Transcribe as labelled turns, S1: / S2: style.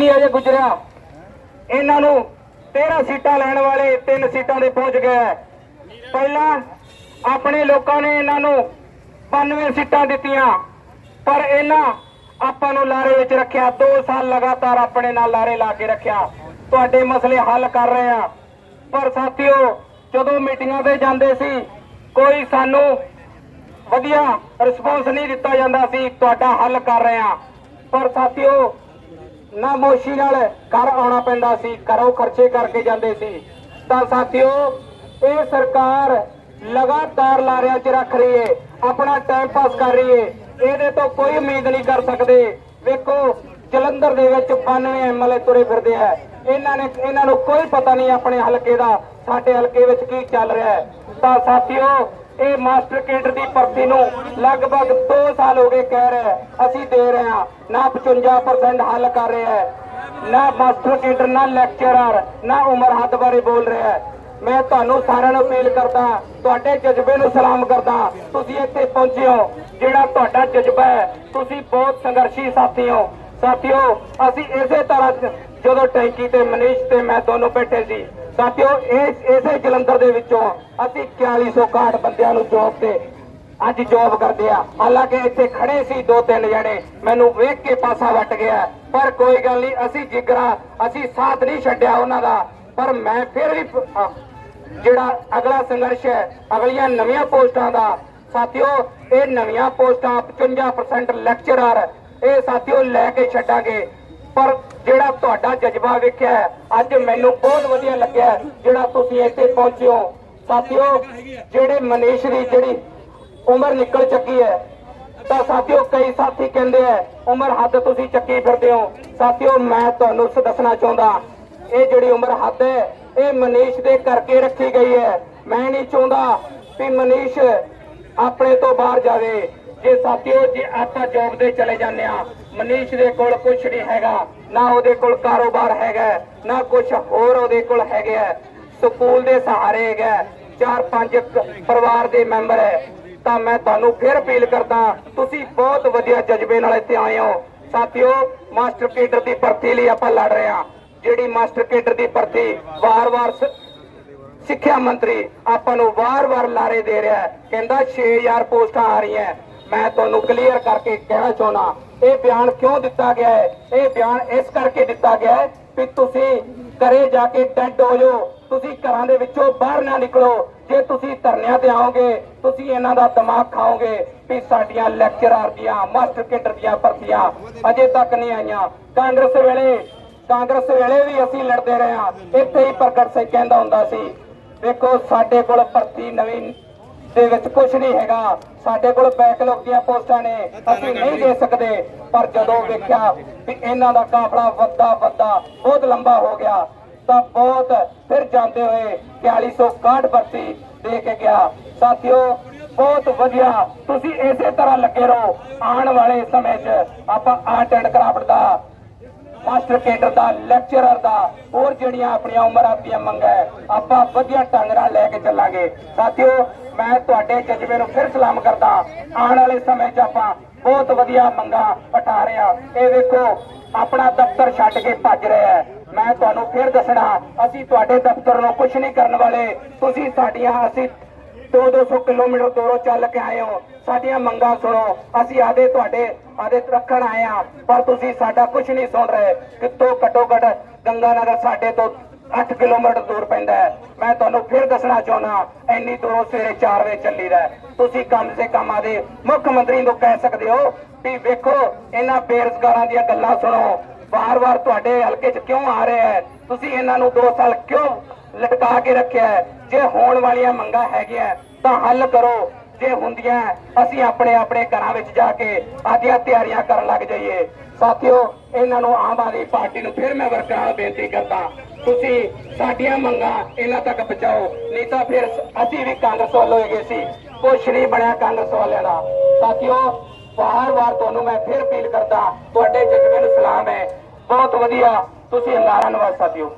S1: ਨਹੀਂ ਅਜੇ ਗੁਜਰਿਆ? ਇਹਨਾਂ ਨੂੰ 13 ਸੀਟਾਂ ਲੈਣ ਵਾਲੇ ਤਿੰਨ ਸੀਟਾਂ ਦੇ ਪਹੁੰਚ ਗਏ ਪਹਿਲਾਂ ਆਪਣੇ ਲੋਕਾਂ ਨੇ ਇਹਨਾਂ ਨੂੰ 92 ਸੀਟਾਂ ਦਿੱਤੀਆਂ, ਪਰ ਇਹਨਾਂ ਆਪਾਂ ਨੂੰ ਲਾਰੇ ਵਿੱਚ ਰੱਖਿਆ। 2 ਸਾਲ ਲਗਾਤਾਰ ਆਪਣੇ ਨਾਲ ਲਾਰੇ ਲਾ ਕੇ ਰੱਖਿਆ। ਤੁਹਾਡੇ ਮਸਲੇ ਹੱਲ ਕਰ ਰਹੇ ਆ ਪਰ ਸਾਥੀਓ, ਜਦੋਂ ਮੀਟਿੰਗਾਂ ਤੇ ਜਾਂਦੇ ਸੀ, ਕੋਈ ਸਾਨੂੰ ਵਧੀਆ ਰਿਸਪੌਂਸ ਨਹੀਂ ਦਿੱਤਾ ਜਾਂਦਾ ਸੀ। ਤੁਹਾਡਾ ਹੱਲ ਕਰ ਰਹੇ ਆ ਪਰ ਸਾਥੀਓ ਨਾ ਮੋਸ਼ੀ ਨਾਲ ਘਰ ਆਉਣਾ ਪੈਂਦਾ ਸੀ, ਘਰੋਂ ਖਰਚੇ ਕਰਕੇ ਜਾਂਦੇ ਸੀ। ਤਾਂ ਸਾਥੀਓ, ਇਹ ਸਰਕਾਰ ਲਗਾਤਾਰ ਲਾਰਿਆਂ 'ਚ ਰੱਖ ਰਹੀ ਏ, ਆਪਣਾ ਟਾਈਮ ਪਾਸ ਕਰ ਰਹੀ ਏ। ਇਹਦੇ ਤੋਂ ਕੋਈ ਉਮੀਦ ਨਹੀਂ ਕਰ ਸਕਦੇ। ਵੇਖੋ, ਜਲੰਧਰ ਦੇ ਵਿੱਚ 92 ਐਮਐਲਏ ਤੁਰੇ ਫਿਰਦੇ ਆ। ਇਹਨਾਂ ਨੇ, ਇਹਨਾਂ ਨੂੰ ਕੋਈ ਪਤਾ ਨਹੀਂ ਆਪਣੇ ਹਲਕੇ ਦਾ, ਸਾਡੇ ਹਲਕੇ ਵਿੱਚ ਕੀ ਚੱਲ ਰਿਹਾ ਹੈ। ਤਾਂ ਸਾਥੀਓ ਇਹ ਮਾਸਟਰ ਕੇਡਰ ਦੀ ਭਰਤੀ ਨੂੰ ਲਗਭਗ 2 ਸਾਲ ਹੋ ਗਏ ਕਹਿ ਰਿਹਾ ਅਸੀਂ ਦੇ ਰਹੇ ਹਾਂ। ਨਾ 55% ਹੱਲ ਕਰ ਰਿਹਾ ਹੈ ਨਾ ਮਾਸਟਰ ਕੇਡਰ, ਨਾ ਲੈਕਚਰਰ, ਨਾ ਉਮਰ ਹੱਦ ਬਾਰੇ ਬੋਲ ਰਿਹਾ ਹੈ ਮੈਂ ਤੁਹਾਨੂੰ ਸਾਰਿਆਂ ਨੂੰ ਅਪੀਲ ਕਰਦਾ, ਤੁਹਾਡੇ ਜਜ਼ਬੇ ਨੂੰ ਸਲਾਮ ਕਰਦਾ, ਤੁਸੀਂ ਇੱਥੇ ਪਹੁੰਚੇ ਹੋ। ਜਿਹੜਾ ਤੁਹਾਡਾ ਜਜ਼ਬਾ ਹੈ, ਤੁਸੀਂ ਬਹੁਤ ਸੰਘਰਸ਼ੀ ਸਾਥੀ ਹੋ। ਸਾਥੀਓ, ਅਸੀਂ ਇਸੇ ਤਰ੍ਹਾਂ ਜਦੋਂ ਟੈਂਕੀ ਤੇ ਮਨੀਸ਼ ਤੇ ਮੈਂ ਦੋਨੋਂ ਬੈਠੇ ਸੀ ਸਾਥੀਓ ਇਸ ਇਸੇ ਜਲੰਧਰ ਦੇ ਵਿੱਚੋਂ ਅਸੀਂ 4161 ਬੰਦਿਆਂ ਨੂੰ ਜੋਬ ਤੇ ਅੱਜ ਜੋਬ ਕਰਦੇ ਆ। ਹਾਲਾਂਕਿ ਇੱਥੇ ਖੜੇ ਸੀ ਦੋ ਤਿੰਨ ਜਣੇ, ਮੈਨੂੰ ਵੇਖ ਕੇ ਪਾਸਾ ਵੱਟ ਗਿਆ। ਪਰ ਕੋਈ ਗੱਲ ਨਹੀਂ, ਅਸੀਂ ਜਿਗਰਾ, ਅਸੀਂ ਸਾਥ ਨਹੀਂ ਛੱਡਿਆ ਉਹਨਾਂ ਦਾ। ਪਰ ਮੈਂ ਫਿਰ ਵੀ ਜਿਹੜਾ ਅਗਲਾ ਸੰਘਰਸ਼ ਹੈ, ਅਗਲੀਆਂ ਨਵੀਆਂ ਪੋਸਟਾਂ ਦਾ, ਸਾਥੀਓ, ਇਹ ਨਵੀਆਂ ਪੋਸਟਾਂ 55% ਲੈਕਚਰਰ ਇਹ ਸਾਥੀਓ ਲੈ ਕੇ ਛੱਡਾਂਗੇ। ਪਰ ਜਿਹੜਾ ਤੁਹਾਡਾ ਜਜ਼ਬਾ ਵੇਖਿਆ ਅੱਜ ਮੈਨੂੰ ਬਹੁਤ ਵਧੀਆ ਲੱਗਿਆ ਜਿਹੜਾ ਤੁਸੀਂ ਇੱਥੇ ਪਹੁੰਚੇ ਹੋ। ਸਾਥੀਓ, ਜਿਹੜੇ ਮਨੀਸ਼ ਦੀ ਜਿਹੜੀ ਉਮਰ ਨਿਕਲ ਚੱਕੀ ਹੈ, ਤਾਂ ਸਾਥੀਓ ਕਈ ਸਾਥੀ ਕਹਿੰਦੇ ਆ ਉਮਰ ਹੱਦ ਤੁਸੀਂ ਚੱਕੀ ਫਿਰਦੇ ਹੋ। ਸਾਥੀਓ, ਮੈਂ ਤੁਹਾਨੂੰ ਦੱਸਣਾ ਚਾਹੁੰਦਾ, ਇਹ ਜਿਹੜੀ ਉਮਰ ਹੱਦ ਹੈ, ਇਹ ਮਨੀਸ਼ ਦੇ ਕਰਕੇ ਰੱਖੀ ਗਈ ਹੈ। ਮੈਂ ਨਹੀਂ ਚਾਹੁੰਦਾ ਵੀ ਮਨੀਸ਼ ਆਪਣੇ ਤੋਂ ਬਾਹਰ ਜਾਵੇ। ਜੇ ਸਾਥੀਓ, ਜੇ ਆਪਾਂ ਜੌਬ ਦੇ ਚਲੇ ਜਾਂਦੇ ਆ ਮਨੀਸ਼ ਦੇ ਕੋਲ ਕੁਝ ਨਹੀਂ ਹੈਗਾ, ਨਾ ਉਹਦੇ ਕੋਲ ਕਾਰੋਬਾਰ ਹੈਗਾ, ਨਾ ਕੁਝ ਹੋਰ ਉਹਦੇ ਕੋਲ ਹੈਗਾ ਸਕੂਲ ਦੇ ਸਹਾਰੇ ਹੈਗਾ, ਚਾਰ ਪੰਜ ਪਰਿਵਾਰ ਦੇ ਮੈਂਬਰ ਹੈ। ਤਾਂ ਮੈਂ ਤੁਹਾਨੂੰ ਫਿਰ ਅਪੀਲ ਕਰਦਾ, ਤੁਸੀਂ ਬਹੁਤ ਵਧੀਆ ਜਜ਼ਬੇ ਨਾਲ ਇੱਥੇ ਆਏ ਹੋ। ਸਾਥੀਓ, ਮਾਸਟਰ ਕੇਡਰ ਦੀ ਭਰਤੀ ਲਈ ਆਪਾਂ ਲੜ ਰਹੇ ਹਾਂ। ਜਿਹੜੀ ਮਾਸਟਰ ਕੇਡਰ ਦੀ ਭਰਤੀ ਵਾਰ-ਵਾਰ ਸਿੱਖਿਆ ਮੰਤਰੀ ਆਪਾਂ ਨੂੰ ਵਾਰ-ਵਾਰ ਲਾਰੇ ਦੇ ਰਿਹਾ ਹੈ। ਕਹਿੰਦਾ 6000 ਪੋਸਟਾਂ ਆ ਰਹੀਆਂ। ਮੈਂ ਤੁਹਾਨੂੰ ਕਲੀਅਰ ਕਰਕੇ ਕਹਿਣਾ ਚਾਹੁੰਦਾ ਇਹ ਬਿਆਨ ਕਿਉਂ ਦਿੱਤਾ ਗਿਆ ਹੈ? ਇਹ ਬਿਆਨ ਇਸ ਕਰਕੇ ਦਿੱਤਾ ਗਿਆ ਹੈ ਕਿ ਤੁਸੀਂ ਘਰੇ ਜਾ ਕੇ ਡੈਡ ਹੋ ਜਾਓ। ਤੁਸੀਂ ਘਰਾਂ ਦੇ ਵਿੱਚੋਂ ਬਾਹਰ ਨਾ ਨਿਕਲੋ। ਜੇ ਤੁਸੀਂ ਧਰਨਿਆਂ ਤੇ ਆਓਗੇ, ਤੁਸੀਂ ਇਹਨਾਂ ਦਾ ਦਿਮਾਗ ਖਾਓਗੇ ਵੀ ਸਾਡੀਆਂ ਲੈਕਚਰਰ ਦੀਆਂ ਮਾਸਟਰ ਕੇਡਰ ਦੀਆਂ ਭਰਤੀਆਂ ਅਜੇ ਤੱਕ ਨਹੀਂ ਆਈਆਂ। ਕਾਂਗਰਸ ਵੇਲੇ ਕਾਂਗਰਸ ਵੇਲੇ ਵੀ ਅਸੀਂ ਲੜਦੇ ਰਹੇ ਹਾਂ। ਇੱਥੇ ਹੀ ਪ੍ਰਗਟ ਸਿੰਘ ਕਹਿੰਦਾ ਹੁੰਦਾ ਸੀ ਦੇਖੋ ਸਾਡੇ ਕੋਲ ਭਰਤੀ ਨਵੀਂ ਦੇ ਵਿੱਚ ਕੁਝ ਨਹੀਂ ਹੈਗਾ। ਸਾਡੇ ਕੋਲ ਬੈਕਲੌਗ ਦੀਆਂ ਪੋਸਟਾਂ ਨੇ। ਅਸੀਂ ਨਹੀਂ ਦੇ ਸਕਦੇ। ਪਰ ਜਦੋਂ ਵੇਖਿਆ ਵੀ ਇਹਨਾਂ ਦਾ ਕਾਫਲਾ ਵੱਧਾ ਵੱਧਾ ਬਹੁਤ ਲੰਬਾ ਹੋ ਗਿਆ ਤਾਂ ਬਹੁਤ ਫਿਰ ਜਾਂਦੇ ਹੋਏ 4161 ਭਰਤੀ ਦੇ ਕੇ ਗਿਆ। ਸਾਥੀਓ ਬਹੁਤ ਵਧੀਆ। ਤੁਸੀਂ ਇਸੇ ਤਰ੍ਹਾਂ ਲੱਗੇ ਰਹੋ। ਆਉਣ ਵਾਲੇ ਸਮੇਂ 'ਚ ਆਪਾਂ ਆਰਟ ਐਂਡ ਕਰਾਫਟ ਦਾ ਮਾਸਟਰ ਕੇਡਰ ਦਾ ਲੈਕਚਰਰ ਦਾ ਹੋਰ ਜਿਹੜੀਆਂ ਆਪਣੀਆਂ ਉਮਰਾਂ ਦੀਆਂ ਮੰਗਾਂ ਆਪਾਂ ਵਧੀਆ ਢੰਗ ਨਾਲ ਲੈ ਕੇ ਚੱਲਾਂਗੇ। ਸਾਥੀਓ ਮੈਂ ਤੁਹਾਡੇ ਜਜ਼ਬੇ ਨੂੰ ਫਿਰ ਸਲਾਮ ਕਰਦਾ ਆਉਣ ਵਾਲੇ ਸਮੇਂ 'ਚ ਆਪਾਂ ਬਹੁਤ ਵਧੀਆ ਮੰਗਾਂ ਪਟਾ ਰਹੇ ਇਹ ਵੇਖੋ, ਆਪਣਾ ਦਫ਼ਤਰ ਛੱਡ ਕੇ ਭੱਜ ਰਿਹਾ ਹੈ। ਮੈਂ ਤੁਹਾਨੂੰ ਫਿਰ ਦੱਸਣਾ, ਅਸੀਂ ਤੁਹਾਡੇ ਦਫ਼ਤਰ ਨੂੰ ਕੁਝ ਨਹੀਂ ਕਰਨ ਵਾਲੇ। ਤੁਸੀਂ ਸਾਡੀਆਂ, ਅਸੀਂ 2-200 ਕਿਲੋਮੀਟਰ ਦੂਰੋਂ ਚੱਲ ਕੇ ਆਏ ਹੋ। ਸਾਡੀਆਂ ਮੰਗਾਂ ਸੁਣੋ। ਅਸੀਂ ਆਦੇ ਤੁਹਾਡੇ, ਆਦੇ ਰੱਖਣ ਆਏ ਆ ਪਰ ਤੁਸੀਂ ਸਾਡਾ ਕੁਝ ਨਹੀਂ ਸੁਣ ਰਹੇ। ਕਿੱਥੋਂ ਘੱਟੋ ਘੱਟ ਗੰਗਾਨਗਰ ਸਾਡੇ ਤੋਂ 8 ਕਿਲੋਮੀਟਰ ਦੂਰ ਪੈਂਦਾ ਹੈ। ਮੈਂ ਤੁਹਾਨੂੰ ਫਿਰ ਦੱਸਣਾ ਚਾਹੁੰਦਾ ਇੰਨੀ ਦੂਰੋਂ ਸਵੇਰੇ 4 ਵਜੇ ਚੱਲੀਦਾ ਤੁਸੀਂ ਕਮ ਸੇ ਕਮ ਆਦੇ ਮੁੱਖ ਮੰਤਰੀ ਨੂੰ ਕਹਿ ਸਕਦੇ ਹੋ ਵੀ ਵੇਖੋ, ਇਹਨਾਂ ਬੇਰੁਜ਼ਗਾਰਾਂ ਦੀਆਂ ਗੱਲਾਂ ਸੁਣੋ। ਵਾਰ-ਵਾਰ ਤੁਹਾਡੇ ਹਲਕੇ 'ਚ ਕਿਉਂ ਆ ਰਿਹਾ ਹੈ? ਤੁਸੀਂ ਇਹਨਾਂ ਨੂੰ 2 ਸਾਲ ਕਿਉਂ ਲਟਕਾ ਕੇ ਰੱਖਿਆ ਜੇ ਹੋਣ ਵਾਲੀਆਂ ਮੰਗਾਂ ਹੈਗੀਆਂ, ਤਾਂ ਹੱਲ ਕਰੋ। ਜੇ ਹੁੰਦੀਆਂ ਅਸੀਂ ਆਪਣੇ ਆਪਣੇ ਘਰਾਂ ਵਿੱਚ ਜਾ ਕੇ ਆਦੀਆਂ ਤਿਆਰੀਆਂ ਕਰਨ ਲੱਗ ਜਾਈਏ। ਸਾਥੀਓ, ਇਹਨਾਂ ਨੂੰ ਆਮ ਆਦਮੀ ਪਾਰਟੀ ਨੂੰ ਫਿਰ ਮੈਂ ਵਰਕਰਾਂ ਨੂੰ ਬੇਨਤੀ ਕਰਦਾ। ਤੁਸੀਂ ਸਾਡੀਆਂ ਮੰਗਾਂ ਇਹਨਾਂ ਤੱਕ ਪਹੁੰਚਾਓ, ਨਹੀਂ ਤਾਂ ਫਿਰ ਅਸੀਂ ਵੀ ਕਾਂਗਰਸ ਵੱਲੋਂ ਹੈਗੇ ਸੀ। ਕੁਛ ਨਹੀਂ ਬਣਿਆ ਕਾਂਗਰਸ ਵਾਲਿਆਂ ਦਾ। ਸਾਥੀਓ ਵਾਰ-ਵਾਰ ਤੁਹਾਨੂੰ ਮੈਂ ਫਿਰ ਅਪੀਲ ਕਰਦਾ, ਤੁਹਾਡੇ ਜਜ਼ਬੇ ਨੂੰ ਸਲਾਮ ਹੈ। ਬਹੁਤ ਵਧੀਆ, ਤੁਸੀਂ ਅੰਗਾਰਾ ਨਵਾਜ਼ ਸਾਥੀਓ।